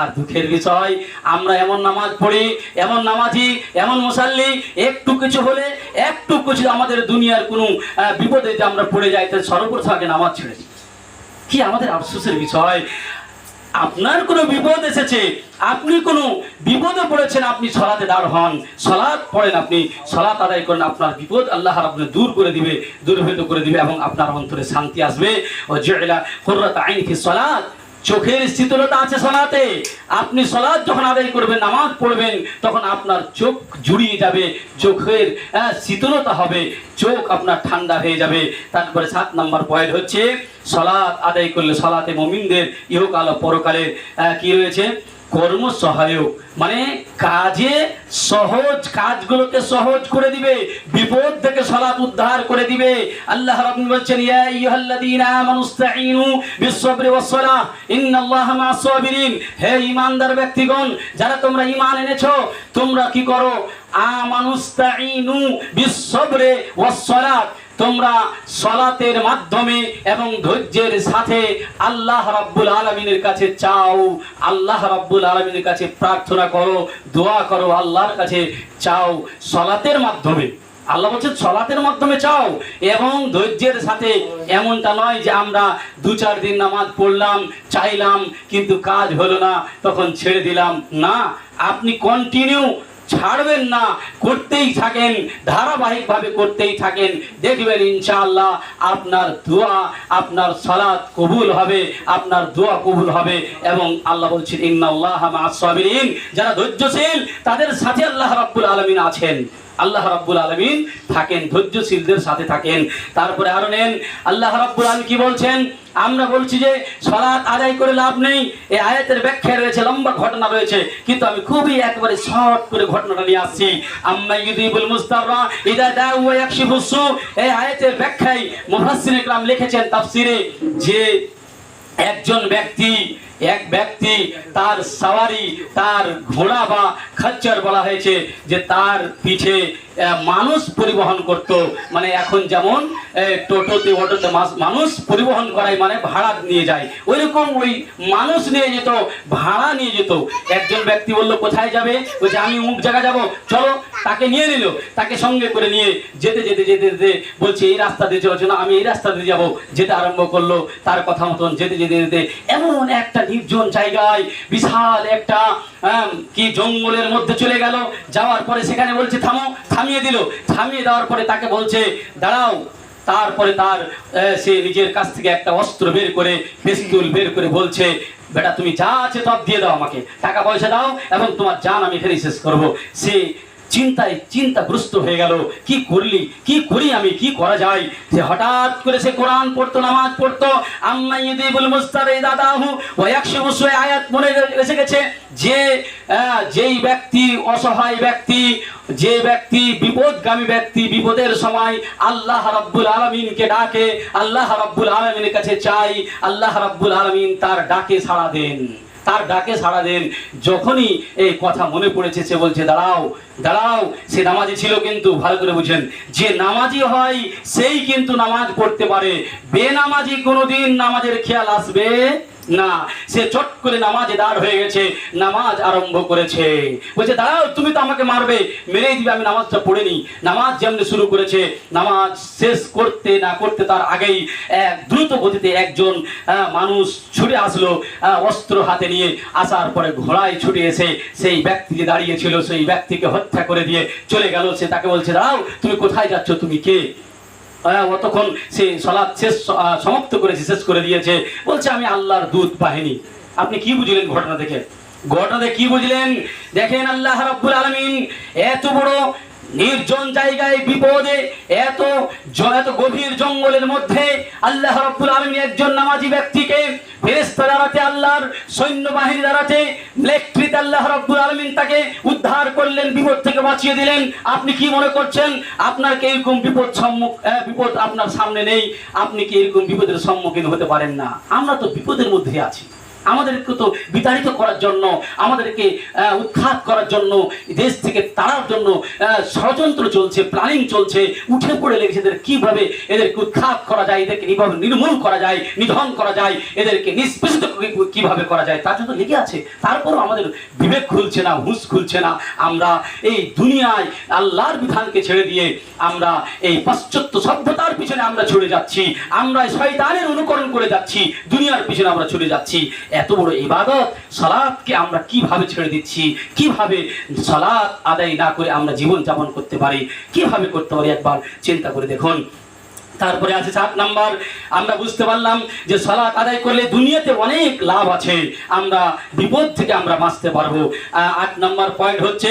আর দুঃখের বিষয়, আমরা এমন নামাজ পড়ি, এমন নামাজি, এমন মুসাল্লি, একটু কিছু হলে, একটু কিছু আমাদের দুনিয়ার কোনো বিপদে যে আমরা পড়ে যাই তাহলে সর্বপ্রথম আগে নামাজ ছেড়ে কি আমাদের আফসোসের বিষয়? আপনার কোনো বিপদ এসেছে, আপনি কোনো বিপদে পড়েছেন, আপনি সলাতে দাঁড় হন। সলাৎ পড়েন আপনি, সলাৎ আদায় করেন, আপনার বিপদ আল্লাহ আপনি দূর করে দিবে, দূরভূত করে দিবে এবং আপনার অন্তরে শান্তি আসবে। ও জেলা হররত আইন ফি সলাৎ। চোখের শীতলতা আছে সলাতে। আপনি সলাদ যখন আদায় করবেন, নামাজ পড়বেন, তখন আপনার চোখ জুড়িয়ে যাবে, চোখের শীতলতা হবে, চোখ আপনার ঠান্ডা হয়ে যাবে। তারপরে সাত নম্বর পয়েন্ট হচ্ছে সলাদ আদায় করলে সলাতে মমিনদের ইহকাল পরকালের কি রয়েছে? কর্ম সহায়ক। মানে কাজে সহজ কাজগুলোকে সহজ করে দিবে, বিপদ থেকে সলাৎ উদ্ধার করে দিবে। আল্লাহ রাব্বুল বলছেন, ইয়া আইয়ুহাল্লাযীনা হে ঈমানদার ব্যক্তিগণ, যারা তোমরা ঈমান এনেছো, তোমরা কি করো? আমানুস্তাঈনু বিস-সাবরি ওয়াস-সালাহ। তোমরা সলাতের মাধ্যমে এবং ধৈর্যের সাথে আল্লাহ রাব্বুল আলমিনের কাছে চাও, আল্লাহ রাব্বুল আলমিনের কাছে প্রার্থনা করো, দোয়া করো, আল্লাহর কাছে চাও সলাতের মাধ্যমে। আল্লাহ বলছে সলাতের মাধ্যমে চাও এবং ধৈর্যের সাথে। এমনটা নয় যে আমরা দু চার দিন নামাজ পড়লাম, চাইলাম, কিন্তু কাজ হলো না, তখন ছেড়ে দিলাম। না, আপনি কন্টিনিউ ছাড়বেন না, করতেই থাকেন, ধারাবাহিকভাবে করতেই থাকেন। দেখবেন ইনশাআল্লাহ আপনার দোয়া, আপনার সালাত কবুল হবে, আপনার দোয়া কবুল হবে এবং আল্লাহ বলছেন ইন্না আল্লাহ যারা ধৈর্যশীল, তাদের সাথে আল্লাহ রাব্বুল আলমিন আছেন। আল্লাহ রাব্বুল আলমিন থাকেন, ধৈর্যশীলদের সাথে থাকেন। তারপরে আরও নেন, আল্লাহ রাব্বুল আলামিন কি বলছেন? আমরা বলছি যে, সালাত আদায় করে লাভ নেই, এই আয়াতের ব্যাখ্যা রয়েছে, লম্বা ঘটনা রয়েছে, কিন্তু আমি খুবই একবারে শর্ট করে ঘটনাটা নিয়ে আসছি। আম্মা ইউদিবুল মুস্তাররা ইদা দাউ ওয়া ইয়াকশিফু সু, এই আয়াতের ব্যাখ্যায় মুফাসসির ইকরাম লিখেছেন তাফসিরে যে একজন ব্যক্তি এক ব্যক্তি তার সাওয়ারি, তার ঘোড়া বা খচ্চর বলা হয়েছে যে তার পিঠে মানুষ পরিবহন করত। মানে এখন যেমন টোটোতে, অটোতে মানুষ পরিবহন করায় মানে ভাড়া নিয়ে যায়। ওই রকম ওই মানুষ নিয়ে যেত, ভাড়া নিয়ে যেত। একজন ব্যক্তি বলল, কোথায় যাবে? বলছে, আমি অমুক জায়গা যাব। চলো, তাকে নিয়ে নিল। তাকে সঙ্গে করে নিয়ে যেতে যেতে যেতে যেতে বলছে, এই রাস্তা দিয়ে চলো চলো, আমি এই রাস্তা দিয়ে যাব। যেতে আরম্ভ করল, তার কথা মতন যেতে যেতে যেতে এমন একটা নির্জন জায়গায় বিশাল একটা কি জঙ্গলের মধ্যে চলে গেল। যাওয়ার পরে সেখানে বলছে, থামো, থামিয়ে দিল। থামিয়ে দেওয়ার পরে তাকে বলছে, দাঁড়াও। তারপরে তার সে নিজের কাছ থেকে একটা অস্ত্র বের করে, পিস্তুল বের করে বলছে, বেটা, তুমি যা আছে সব দিয়ে দাও আমাকে। টাকা পয়সা দাও এবং তোমার জান আমি এখানেই শেষ করব। সে চিন্তায় চিন্তাগ্রস্ত হয়ে গেল। কি করলি? কি করি আমি? কি করা যায়? সে হঠাৎ করে সে কোরআন পড়তো, নামাজ পড়তো আয়াত মনে এসে গেছে যে যেই ব্যক্তি অসহায় ব্যক্তি, যে ব্যক্তি বিপদগামী ব্যক্তি, বিপদের সময় আল্লাহ রাব্বুল আলামিনকে ডাকে, আল্লাহ রাব্বুল আলামিনের কাছে চাই, আল্লাহ রাব্বুল আলামিন তার ডাকে সাড়া দেন। তার ডাকে সাড়া দেন। যখনই এই কথা মনে পড়েছে, সে বলছে, দাঁড়াও দাঁড়াও। সে নামাজি ছিল কিন্তু, ভালো করে বুঝেন। যে নামাজি হয়, সেই কিন্তু নামাজ পড়তে পারে। বেনামাজি কোনোদিন নামাজের খেয়াল আসবে না, সে চট করে নামাজে দাঁড় হয়ে গেছে, নামাজ আরম্ভ করেছে। বলছে, দাঁড়াও, তুমি তো আমাকে মারবে, মেরেই দিবে, আমি নামাজটা পড়ে নি নামাজ যেমনি শুরু করেছে, নামাজ শেষ করতে না করতে তার আগেই এক দ্রুত গতিতে একজন মানুষ ছুটে আসলো অস্ত্র হাতে নিয়ে। আসার পরে ঘোড়ায় ছুটে এসে সেই ব্যক্তি যে দাঁড়িয়েছিল সেই ব্যক্তিকে হত্যা করে দিয়ে চলে গেল। সে তাকে বলছে দাও তুমি কোথায় যাচ্ছ? তুমি কে? অতক্ষণ সে সলাদ শেষ সমাপ্ত করেছে, শেষ করে দিয়েছে। বলছে, আমি আল্লাহর দূত বাহিনী। আপনি কি বুঝলেন ঘটনা দেখে? ঘটনা কি বুঝলেন? দেখেন আল্লাহ রাব্বুল আলামিন, এত বড় নির্জন জায়গায় বিপদে, এত এত গভীর জঙ্গলের মধ্যে আল্লাহ রাব্বুল আলামিন একজন নামাজি ব্যক্তিকে ফেরেশতা দাঁড়াতে আল্লাহর সৈন্যবাহিনী দাঁড়াতে ইলেকট্রিক আল্লাহ রাব্বুল আলামিন তাকে উদ্ধার করলেন, বিপদ থেকে বাঁচিয়ে দিলেন। আপনি কি মনে করছেন, আপনার কি এরকম বিপদ সম্মুখ বিপদ আপনার সামনে নেই? আপনি কি এরকম বিপদের সম্মুখীন হতে পারেন না? আমরা তো বিপদের মধ্যে আছি। আমাদেরকে তো বিতাড়িত করার জন্য, আমাদেরকে উৎখাত করার জন্য, দেশ থেকে তাড়ার জন্য ষড়যন্ত্র চলছে, প্ল্যানিং চলছে, উঠে পড়ে লেগেছে এদের কীভাবে এদেরকে উৎখাত করা যায়, এদেরকে কীভাবে নির্মূল করা যায়, নিধন করা যায়, এদেরকে নিষ্পেষিত কীভাবে করা যায়, তার জন্য লেগে আছে। তারপরও আমাদের বিবেক খুলছে না, হুঁশ খুলছে না। আমরা এই দুনিয়ায় আল্লাহর বিধানকে ছেড়ে দিয়ে আমরা এই পাশ্চাত্য সভ্যতার পিছনে আমরা ছুটে যাচ্ছি। আমরা শয়তানের অনুকরণ করে যাচ্ছি। দুনিয়ার পিছনে আমরা ছুটে যাচ্ছি। এত বড় ইবাদত সালাদকে আমরা কীভাবে ছেড়ে দিচ্ছি? কীভাবে সালাদ আদায় না করে আমরা জীবন যাপন করতে পারি? কীভাবে করতে পারি? একবার চিন্তা করে দেখুন। তারপরে আছে সাত নাম্বার। আমরা বুঝতে পারলাম যে সলাৎ আদায় করলে দুনিয়াতে অনেক লাভ আছে। আমরা বিপদ থেকে আমরা বাঁচতে পারব। আট নাম্বার পয়েন্ট হচ্ছে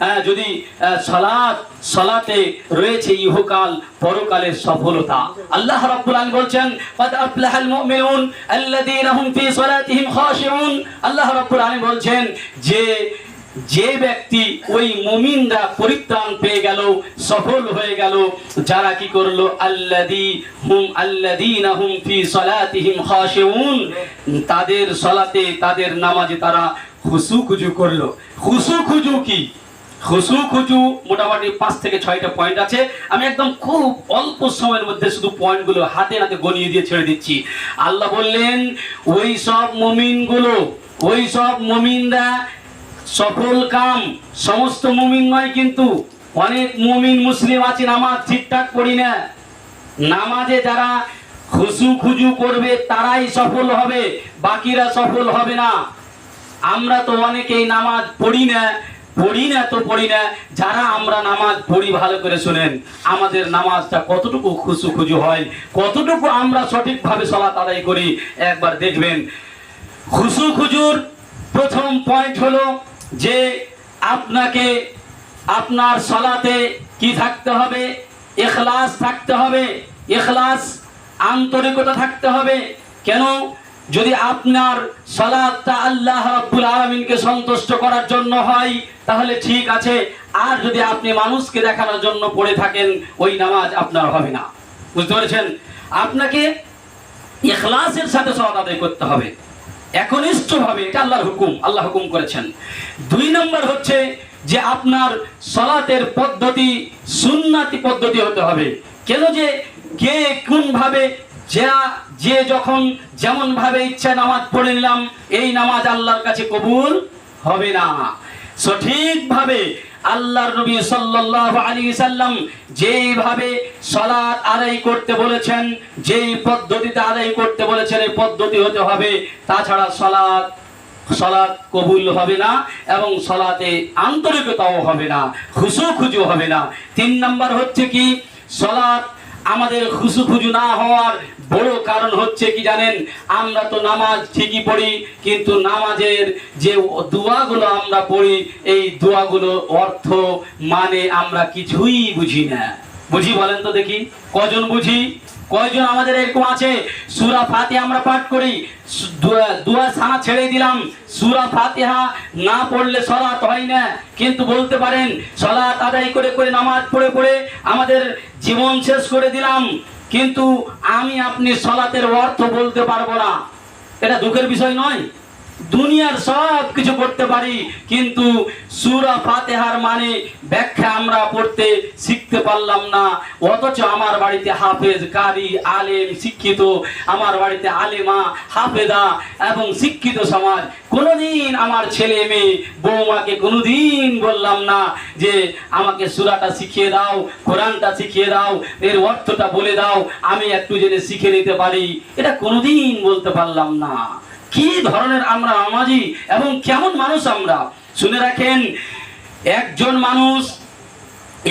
হ্যাঁ, যদি হ্যাঁ, সালাত, সালাতে রয়েছে ইহকাল, পরকালের সফলতা। আল্লাহ রাব্বুল আলামিন বলছেন, কদ আফলাহাল মুমিনুন আল্লাযীনা হুম ফী সালাতিহিম খাশিউন। আল্লাহ রাব্বুল আলামিন বলছেন, যে যে ব্যক্তি ওই মুমিনরা পরিত্রাণ পেয়ে গেল, সফল হয়ে গেল, যারা কি করল? আল্লাদি হুম আল্লাদিন হুম ফি সালাতিহিম খাশিউন। তাদের সালাতে, তাদের নামাজে তারা খুসু খুজু করল। খুসু খুজু কি? খুশু খুজু, মোটামুটি পাঁচ থেকে ছয়টা পয়েন্ট আছে। আমি একদম খুব অল্প সময়ের মধ্যে শুধু পয়েন্টগুলো হাতে হাতে গনিয়ে দিয়ে ছেড়ে দিচ্ছি। আল্লাহ বললেন, ওই সব মমিনগুলো, ওই সব মমিনরা সফল কাম। সমস্ত মুমিন নয় কিন্তু অনেক মুমিন মুসলিম আছে, নামাজ ঠিকঠাক পড়ি না। নামাজে যারা খুশু খুজু করবে, তারাই সফল হবে, বাকিরা সফল হবে না। আমরা তো অনেকেই নামাজ পড়ি না পড়ি না, তো পড়ি না। যারা আমরা নামাজ পড়ি, ভালো করে শোনেন, আমাদের নামাজটা কতটুকু খুশু খুজু হয়, কতটুকু আমরা সঠিকভাবে সলাত আদায় করি, একবার দেখবেন। খুশু খুজুর প্রথম পয়েন্ট হলো যে আপনাকে আপনার সলাতে কি থাকতে হবে? এখলাস থাকতে হবে। এখলাস আন্তরিকতা থাকতে হবে। কেন? যদি আপনার সলাদটা আল্লাহ রাব্বুল আলামিনকে সন্তুষ্ট করার জন্য হয়, তাহলে ঠিক আছে। আর যদি আপনি মানুষকে দেখানোর জন্য পড়ে থাকেন, ওই নামাজ আপনার হবে না। বুঝতে পেরেছেন? আপনাকে ইখলাসের সাথে সলাত আদায় করতে হবে। একনিষ্ঠভাবে, এটা আল্লাহর হুকুম, আল্লাহ হুকুম করেছেন। দুই নম্বর হচ্ছে যে আপনার সলাতের পদ্ধতি, সুন্নাতি পদ্ধতি হতে হবে। কেন যে কে কোন ভাবে যা যে যখন যেমন ভাবে ইচ্ছা নামাজ পড়ে নিলাম, এই নামাজ আল্লাহর কাছে কবুল হবে না। সঠিকভাবে আল্লাহর নবী সাল্লাল্লাহু আলাইহি সাল্লাম যেইভাবে সালাত আদায় করতে বলেছেন, যেই পদ্ধতিতে আদায় করতে বলেছেন, এই পদ্ধতি হতে হবে। তাছাড়া সালাত সালাত কবুল হবে না এবং সালাতে আন্তরিকতাও হবে না খুশু খুজু হবে না। তিন নাম্বার হচ্ছে কি? সালাত আমাদের খুশু খুজু না হওয়ার বড় কারণ হচ্ছে কি জানেন? আমরা তো নামাজ ঠিকই পড়ি, কিন্তু নামাজের যে দোয়াগুলো আমরা পড়ি, এই দোয়াগুলো অর্থ মানে আমরা কিছুই বুঝি না। বুঝি বলেন তো দেখি। কজন বুঝি? কয়জন আমাদের এরকম আছে? সুরা ফাতে আমরা পাঠ করি। দুয়া সানা ছেড়ে দিলাম। সুরা ফাতেহা না পড়লে সলাত হয় না। কিন্তু বলতে পারেন সলাত আদায় করে করে নামাজ পড়ে পড়ে আমাদের জীবন শেষ করে দিলাম। কিন্তু আমি আপনি সলাতের অর্থ বলতে পারব না। এটা দুঃখের বিষয় নয়। দুনিয়ার সব কিছু করতে পারি, কিন্তু সুরা ফাতেহার মানে ব্যাখ্যা আমরা পড়তে শিখতে পারলাম না। অথচ আমার বাড়িতে হাফেজ, কারি, আলেম, শিক্ষিত, আমার বাড়িতে আলেমা হাফেদা এবং শিক্ষিত সমাজ। কোনোদিন আমার ছেলে মেয়ে বৌমাকে কোনোদিন বললাম না যে আমাকে সুরাটা শিখিয়ে দাও, কোরআনটা শিখিয়ে দাও, এর অর্থটা বলে দাও, আমি একটু জেনে শিখে নিতে পারি। এটা কোনোদিন বলতে পারলাম না। কি ধরনের আমরা আমাজি এবং কেমন মানুষ আমরা? শুনে রাখেন, একজন মানুষ,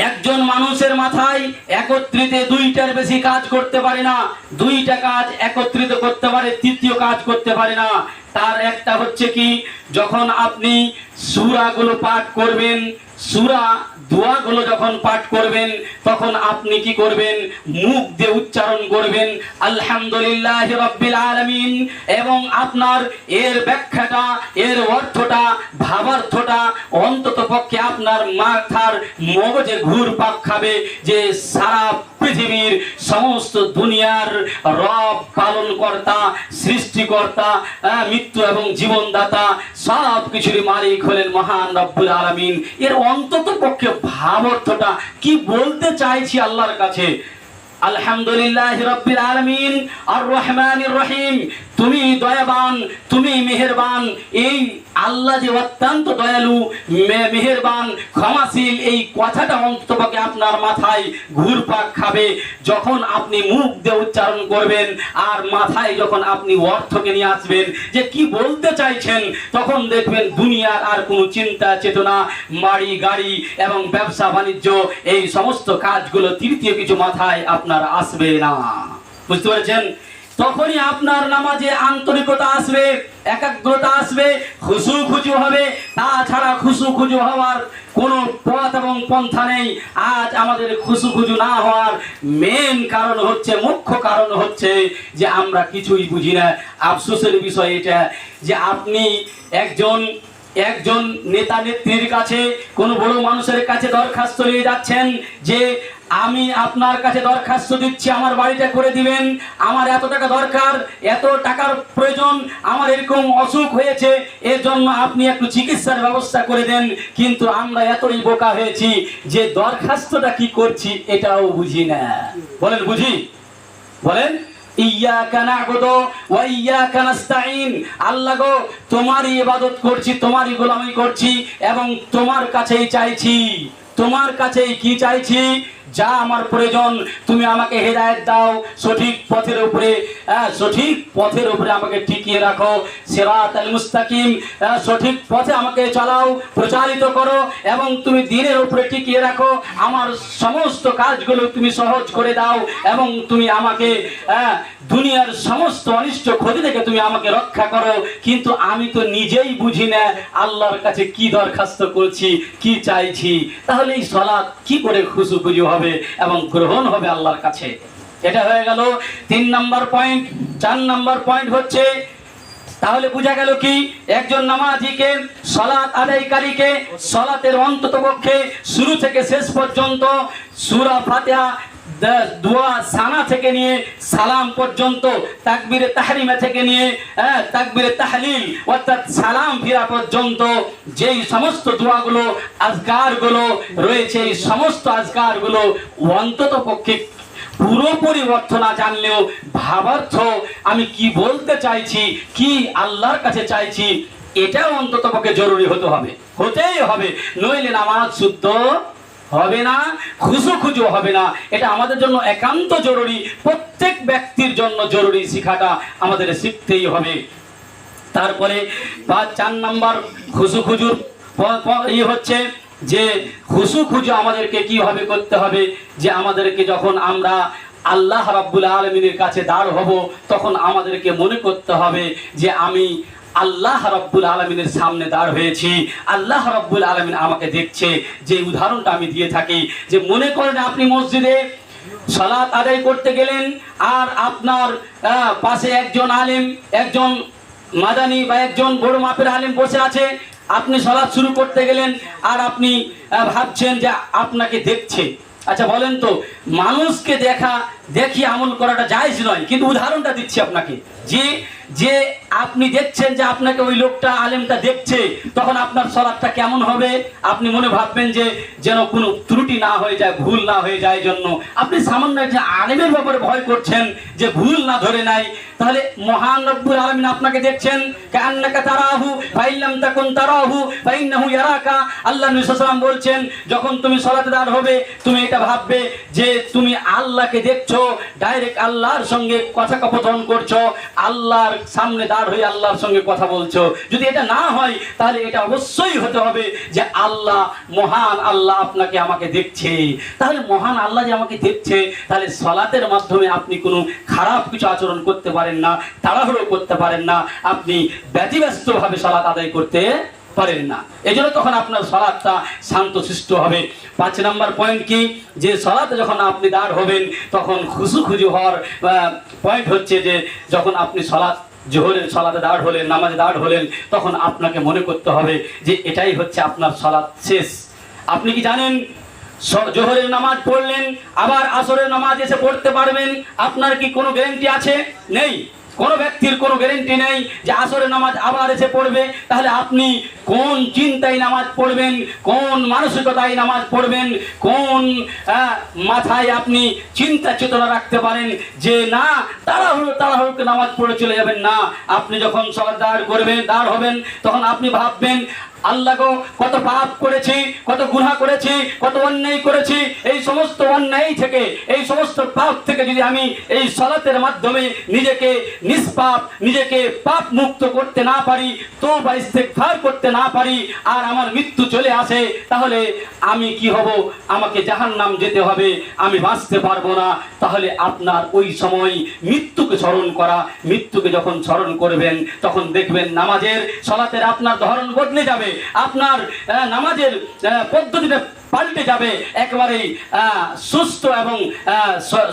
একজন মানুষের মাথায় একত্রিতে দুইটার বেশি কাজ করতে পারে না, দুইটা কাজ একত্রিত করতে পারে, তৃতীয় কাজ করতে পারে না। তার একটা হচ্ছে কি, যখন আপনি সুরাগুলো পাঠ করবেন, সুরা দোয়াগুলো যখন পাঠ করবেন, তখন আপনি কি করবেন? মুখ দিয়ে উচ্চারণ করবেন, আলহামদুলিল্লাহ রব্বিল আলামিন এবং আপনার এর ব্যাখ্যাটা, এর অর্থটা, ভাবার্থটা অন্তত পক্ষে আপনার মাথার মগজে ঘুর পাক খাবে যে সারা পৃথিবীর সমস্ত দুনিয়ার রব পালন কর্তা সৃষ্টিকর্তা মৃত্যু এবং জীবনদাতা সব কিছুরই মালিক হলেন মহান রব্বুল আলামিন। এর অন্তত পক্ষে ভাবার্থটা কি বলতে চাইছি আল্লাহর কাছে? আলহামদুলিল্লাহ রব্বিল আলমিন আর রহমান রহিম তুমি দয়াবান, তুমি মেহেরবান, এই আল্লাহ যে অত্যন্ত দয়ালু মেহেরবান, ক্ষমাশীল, এই কথাটা অন্ততপক্ষে আপনার মাথায় ঘুরপাক খাবে। যখন আপনি মুখ দিয়ে উচ্চারণ করবেন, আর মাথায় যখন আপনি অর্থকে নিয়ে আসবেন, যে কি বলতে চাইছেন, তখন দেখবেন দুনিয়ার আর কোনো চিন্তা, চেতনা বাড়ি গাড়ি এবং ব্যবসা, বাণিজ্য, এই সমস্ত কাজগুলো তৃতীয় কিছু মাথায় আপনার আসবে না। বুঝতে পেরেছেন? তখনই আপনার নামাজে আন্তরিকতা আসবে, একাগ্রতা আসবে, খুশু খুজু হবে। তাছাড়া খুশু খুজু হওয়ার কোনো পথ এবং পন্থা নেই। আজ আমাদের খুশু খুজু না হওয়ার মেন কারণ হচ্ছে, মুখ্য কারণ হচ্ছে যে আমরা কিছুই বুঝি না। আফসোসের বিষয় এটা যে আপনি একজন একজন নেতা নেত্রীর কাছে, কোনো বড় মানুষের কাছে দরখাস্ত নিয়ে যাচ্ছেন যে আমি আপনার কাছে দরখাস্ত দিচ্ছি, আমার বাড়িটা করে দিবেন। আমার এত টাকা দরকার, এত টাকার প্রয়োজন, আমার এরকম অসুখ হয়েছে এর জন্য আপনি একটু চিকিৎসার ব্যবস্থা করে দেন। কিন্তু আমরা এতই বোকা হয়েছি যে দরখাস্তটা কি করছি এটাও বুঝি না। বলেন বুঝি? বলেন? আল্লাহ গো, তোমারই ইবাদত করছি, তোমারই করছি এবং তোমার কাছেই চাইছি। তোমার কাছেই কি চাইছি? যা আমার প্রয়োজন তুমি আমাকে হেদায়েত দাও। সঠিক পথের উপরে আহ, সঠিক পথের উপরে আমাকে টিকিয়ে রাখো। সিরাত আল মুস্তাকিম আহ, সঠিক পথে আমাকে চালাও প্রচারিত করো এবং তুমি দিনের উপরে টিকিয়ে রাখো। আমার সমস্ত কাজগুলো তুমি সহজ করে দাও এবং তুমি আমাকে আহ, দুনিয়ার সমস্ত অনিষ্ট ক্ষতি থেকে তুমি আমাকে রক্ষা করো। কিন্তু আমি তো নিজেই বুঝি না আল্লাহর কাছে কি দরখাস্ত করছি কি চাইছি। তাহলে এই সলাৎ কি করে খুশু খুশু হবে? এবং গ্রহণ হবে আল্লাহর কাছে। এটা হয়ে গেল তিন নাম্বার পয়েন্ট চার নাম্বার পয়েন্ট হচ্ছে, তাহলে বোঝা গেল কি? একজন নামাজিকে সলাৎ আদায়কারীকে, সলাতের অন্তত পক্ষে শুরু থেকে শেষ পর্যন্ত সুরা ফাতিহা দোয়া সানা থেকে নিয়ে সালাম পর্যন্ত তাকবিরে তাহরিমা থেকে নিয়ে হ্যাঁ, তাকবিরে তাহলিল অর্থাৎ সালাম ফিরা পর্যন্ত যেই সমস্ত দোয়াগুলো আজকারগুলো রয়েছে এই সমস্ত আজকারগুলো অন্তত পক্ষে পুরোপুরি অর্থ না জানলেও ভাবার্থ আমি কি বলতে চাইছি কি আল্লাহর কাছে চাইছি এটাও অন্তত পক্ষে জরুরি হতে হবে হতেই হবে। নইলে নামাজ শুদ্ধ হবে না খুশু খুজু হবে না। এটা আমাদের জন্য একান্ত জরুরি, প্রত্যেক ব্যক্তির জন্য জরুরি শিখাটা আমাদের শিখতেই হবে। তারপরে পাঁচ চার নাম্বার খুশু খুজুর ই হচ্ছে যে খুশু খুজু আমাদেরকে কীভাবে করতে হবে। যে আমাদেরকে যখন আমরা আল্লাহ রাব্বুল আলমিনের কাছে দাঁড় হব, তখন আমাদেরকে মনে করতে হবে যে আমি আল্লাহ রব্বুল আলমিনের সামনে দাঁড় হয়েছি। আল্লাহ রব্বুল আলমিন আমাকে দেখছে, যে উদাহরণটা আমি দিয়ে থাকি, যে মনে করেন আপনি মসজিদে সালাত আদায় করতে গেলেন, আর আপনার পাশে একজন আলেম, একজন মাদানি বা একজন বড় মাপের আলেম বসে আছে, আপনি সলাৎ শুরু করতে গেলেন, আর আপনি ভাবছেন যে আপনাকে দেখছে। আচ্ছা বলেন তো, মানুষকে দেখা দেখি আমল করাটা জায়েজ নয়, কিন্তু উদাহরণটা দিচ্ছি আপনাকে। যে যে আপনি দেখছেন যে আপনাকে ওই লোকটা, আলেমটা দেখছে, তখন আপনার সলাৎটা কেমন হবে? আপনি মনে ভাববেন যে যেন কোনো ত্রুটি না হয়ে যায়, ভুল না হয়ে যায় জন্য। আপনি সামান্য একজন আলেমের ব্যাপারে ভয় করছেন যে ভুল না ধরে নাই তাহলে মহান রব্বুল আলামিন আপনাকে দেখছেন তারাহু ফাইল্লাম তাকুন তারাহু, ফাইন্নাহু ইয়ারাকা। আল্লাহ ওয়াসাল্লাম বলছেন, যখন তুমি সালাতে দাঁড় হবে, তুমি এটা ভাববে যে তুমি আল্লাহকে দেখছ ডাইরেক্ট আল্লাহর সঙ্গে কথা কথন করছ, আল্লাহর সামনে দাঁড় হয়ে আল্লাহর সঙ্গে কথা বলছো। যদি এটা না হয়, তাহলে এটা অবশ্যই হতে হবে যে আল্লাহ, মহান আল্লাহ আপনাকে আমাকে দেখছে। তাহলে মহান আল্লাহ যে আমাকে দেখছে, তাহলে সলাতের মাধ্যমে আপনি কোনো খারাপ কিছু আচরণ করতে পারেন না, তাড়াহুড়ো করতে পারেন না। আপনি ব্যতিব্যস্তভাবে সলাত আদায় করতে পারেন না। এই জন্য তখন আপনার সলাদটা শান্তশিষ্ট হবে। পাঁচ নাম্বার পয়েন্ট কি? যে সলাতে যখন আপনি দাঁড় হবেন, তখন খুশু খুশু হওয়ার পয়েন্ট হচ্ছে যে যখন আপনি সলাৎ জোহরের সলাতে দাঁড় হলেন, নামাজে দাঁড় হলেন, তখন আপনাকে মনে করতে হবে যে এটাই হচ্ছে আপনার সলাৎ শেষ। আপনি কি জানেন? জোহরের নামাজ পড়লেন, আবার আসরের নামাজ এসে পড়তে পারবেন। আপনার কি কোনো গ্যারেন্টি আছে? নেই। কোনো ব্যক্তির কোনো গ্যারেন্টি নেই যে আসরে নামাজ আবার এসে পড়বে। তাহলে আপনি কোন চিন্তায় নামাজ পড়বেন? কোন মানসিকতায় নামাজ পড়বেন? কোন মাথায় আপনি চিন্তা চেতনা রাখতে পারেন যে না, তাড়াহুড়ো তাড়াহুড়োকে নামাজ পড়ে চলে যাবেন। না, আপনি যখন সবার দাঁড় করবেন, দাঁড় হবেন, তখন আপনি ভাববেন আল্লাহ গো, কত পাপ করেছি, কত গুনাহ করেছি, কত অন্যায় করেছি, এই সমস্ত অন্যায় থেকে, এই সমস্ত পাপ থেকে যদি আমি এই সলাতের মাধ্যমে নিজেকে নিষ্পাপ, নিজেকে পাপ মুক্ত করতে না পারি তো বা ইস্তেগফার করতে না পারি, আর আমার মৃত্যু চলে আসে, তাহলে আমি কি হব? আমাকে জাহান্নাম যেতে হবে, আমি বাঁচতে পারব না। তাহলে আপনার ওই সময় মৃত্যুকে স্মরণ করা, মৃত্যুকে যখন স্মরণ করবেন, তখন দেখবেন নামাজের সলাতের আপনার ধরন বদলে যাবে। আপনার নামাজের পদ্ধতিটা পাল্টে যাবে, একেবারেই সুস্থ এবং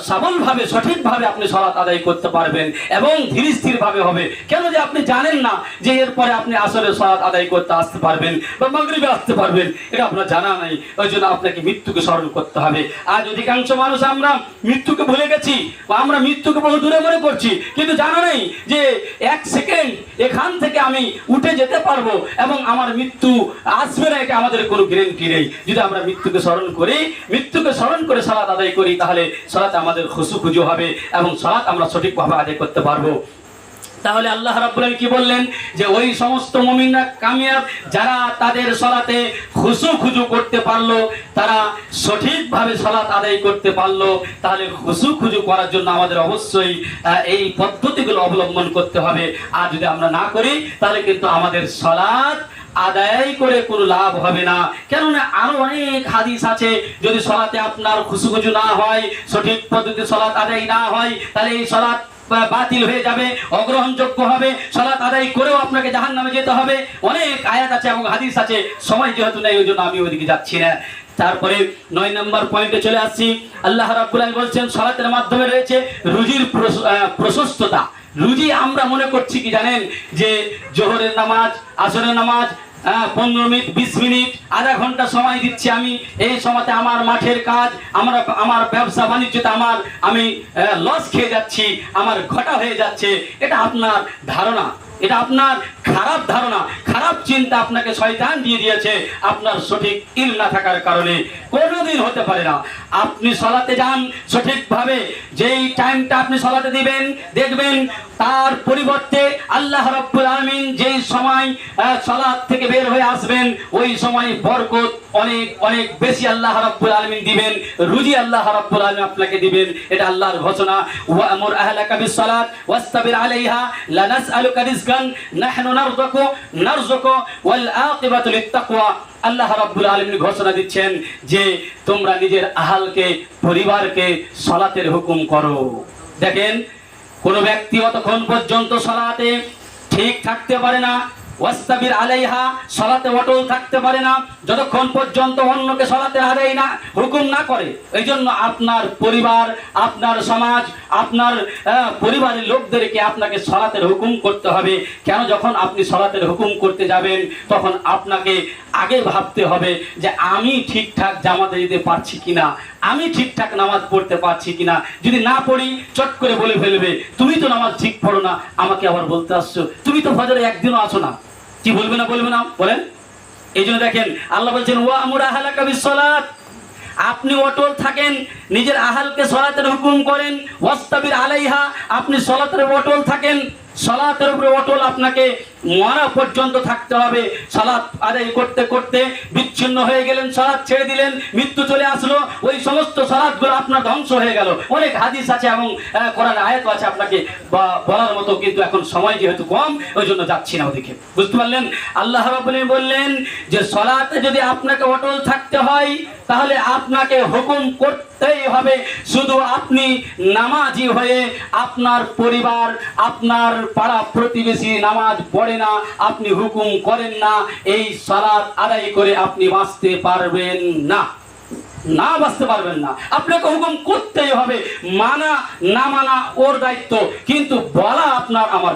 সবলভাবে, সঠিকভাবে আপনি সলাৎ আদায় করতে পারবেন এবং ধীর স্থিরভাবে হবে। কেন যে আপনি জানেন না যে এরপরে আপনি আসলে সলাৎ আদায় করতে আসতে পারবেন বা মাগরিবে আসতে পারবেন, এটা আপনার জানা নাই। ওই জন্য আপনাকে মৃত্যুকে স্মরণ করতে হবে। আজ অধিকাংশ মানুষ আমরা মৃত্যুকে ভুলে গেছি বা আমরা মৃত্যুকে বহু দূরে মনে করছি, কিন্তু জানা নেই যে এক সেকেন্ড এখান থেকে আমি উঠে যেতে পারব এবং আমার মৃত্যু আসবে না, এটা আমাদের কোনো গ্যারেন্টি নেই। যদি আমরা মৃত্যুকে স্মরণ করি, মৃত্যুকে স্মরণ করে সালাত আদায় করি, তাহলে সালাত আমাদের খুশু খুজু হবে এবং সালাত আমরা সঠিকভাবে আদায় করতে পারব। তাহলে আল্লাহ রাব্বুল কি বললেন? যে ওই সমস্ত মুমিনরা কামিয়াব, যারা তাদের সলাতে খুশু খুজু করতে পারল, তারা সঠিকভাবে সলাত আদায় করতে পারল, তাহলে খুশু খুজু করার জন্য আমাদের অবশ্যই এই পদ্ধতিগুলো অবলম্বন করতে হবে। আর যদি আমরা না করি, তাহলে কিন্তু আমাদের সলাৎ আদায় করে কোনো লাভ হবে না। কেননা আরও অনেক হাদিস আছে, যদি সলাতে আপনার খুশুখুজু না হয়, সঠিক পদ্ধতিতে সলাৎ আদায় না হয়, তাহলে এই সলাৎ বাতিল হয়ে যাবে, অগ্রহণযোগ্য হবে। সলাৎ আদায় করেও আপনাকে জাহান নামে যেতে হবে। অনেক আয়াত আছে এবং হাদিস আছে, সময় যেহেতু নেই, ওই জন্য আমি ওইদিকে যাচ্ছি না। তারপরে নয় নম্বর পয়েন্টে চলে আসছি। আল্লাহ আলামিন বলছেন, সলাতের মাধ্যমে রয়েছে রুজির প্রশস্ততা। রুজি আমরা মনে করছি কি জানেন? যে জোহরের নামাজ আসরের নামাজ হ্যাঁ, পনেরো মিনিট বিশ মিনিট আধা ঘণ্টা সময় দিচ্ছি আমি। এই সময়তে আমার মাঠের কাজ আমরা আমার ব্যবসা বাণিজ্যতে আমার আমি লস খেয়ে যাচ্ছি আমার ঘটা হয়ে যাচ্ছে। এটা আপনার ধারণা। এটা আপনার খারাপ ধারণা, খারাপ চিন্তা আপনাকে শয়তান দিয়ে দিয়েছে। আপনার সঠিক ইল না থাকার কারণে কোনোদিন হতে পারে না। আপনি সলাতে যান সঠিকভাবে। যেই টাইমটা আপনি সলাতে দিবেন, দেখবেন তার পরিবর্তে আল্লাহ রাব্বুল আলামিন যেই সময় সলাত থেকে বের হয়ে আসবেন, ওই সময় বরকত অনেক অনেক বেশি আল্লাহ রাব্বুল আলামিন দিবেন, রুজি আল্লাহ রাব্বুল আলামিন আপনাকে দিবেন। এটা আল্লাহর ঘোষণা। ওয়া আমুর আহলাকা বিস সালাত, ওয়াস্তাবির আলাইহা লা নাসআলুকা রিজকান নাহনু নারযুকু নারযুকু, ওয়াল আকিবাতু লিত্তাকওয়া। আল্লাহ রাব্বুল আলামিন ঘোষণা দিচ্ছেন যে তোমরা নিজের আহালকে, পরিবারকে সালাতের হুকুম করো। দেখেন, কোন ব্যক্তি অতক্ষণ পর্যন্ত সালাতে ঠিক থাকতে পারে না ওয়াস্তাবির আলাইহা, সলাতে অটল থাকতে পারে না, যতক্ষণ পর্যন্ত অন্যকে সলাতে আদায় না, হুকুম না করে। এই জন্য আপনার পরিবার, আপনার সমাজ, আপনার পরিবারের লোকদেরকে আপনাকে সলাতের হুকুম করতে হবে। কেন যখন আপনি সলাতের হুকুম করতে যাবেন, তখন আপনাকে আগে ভাবতে হবে যে আমি ঠিকঠাক জামাতে দিতে পারছি কিনা, আমি ঠিকঠাক নামাজ পড়তে পারছি কিনা। যদি না পড়ি, চট করে বলে ফেলবে, তুমি তো নামাজ ঠিক পড়ো না, আমাকে আবার বলতে আসছো। তুমি তো ফজরে একদিনও আসো না। কি বলবে না বলবে না? বলেন। এই জন্য দেখেন, আল্লাহ বলছেন, ওয়া আমুর আহালাকা সলাত আপনি অটল থাকেন, নিজের আহালকে সলাতের হুকুম করেন, ওয়াস্তাবির আলাইহা, আপনি সলাতের অটল থাকেন। সলাতের উপরে অটল আপনাকে মরা পর্যন্ত থাকতে হবে। সালাত আদায় করতে করতে বিচ্ছিন্ন হয়ে গেলেন, সালাত ছেড়ে দিলেন, মৃত্যু চলে আসলো, ওই সমস্ত সালাতগুলো আপনার ধ্বংস হয়ে গেল। অনেক হাদিস আছে এবং কোরআন আয়াত আছে আপনাকে বলার মতো, কিন্তু এখন সময় যেহেতু কম, ওই জন্য যাচ্ছি না ওদিকে। বুঝতে পারলেন? আল্লাহ রাব্বুল বললেন যে, সলাতে যদি আপনাকে অটল থাকতে হয় তাহলে আপনাকে হুকুম করতেই হবে। শুধু আপনি নামাজি হয়ে আপনার পরিবার, আপনার পাড়া প্রতিবেশী নামাজ পড়ে না, আপনি হুকুম করেন না, এই সালাত আদায় করে আপনি বাঁচতে পারবেন না। না বাঁচতে পারবেন না। আপনাকে হুকুম করতেই হবে। মানা না মানা ওর দায়িত্ব, কিন্তু বলা আপনার আমার